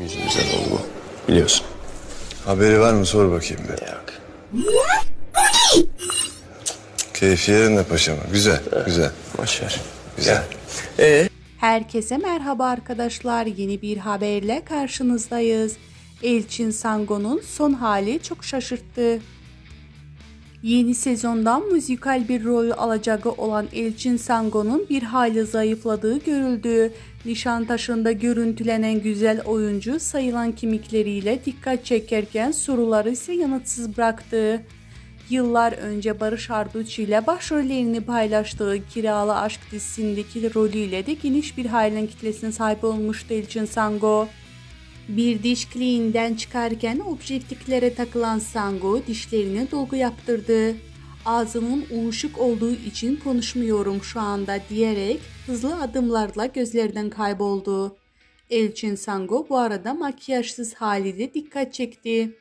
Yüzümüzden oldu bu. Biliyorsun. Haberi var mı sor bakayım bir. Yok. Keyfi yerinde paşama. Güzel, güzel, Boş ver. güzel. Ee? Herkese merhaba arkadaşlar. Yeni bir haberle karşınızdayız. Elçin Sango'nun son hali çok şaşırttı. Yeni sezondan müzikal bir rol alacağı olan Elçin Sango'nun bir hayli zayıfladığı görüldü. Nişantaşı'nda görüntülenen güzel oyuncu sayılan kimikleriyle dikkat çekerken soruları ise yanıtsız bıraktı. Yıllar önce Barış Arduç ile başrollerini paylaştığı Kiralı Aşk dizisindeki rolüyle de geniş bir hayran kitlesine sahip olmuştu Elçin Sango. Bir diş kliniğinden çıkarken objektiflere takılan Sango dişlerine dolgu yaptırdı. Ağzının uyuşuk olduğu için konuşmuyorum şu anda diyerek hızlı adımlarla gözlerden kayboldu. Elçin Sango bu arada makyajsız haliyle dikkat çekti.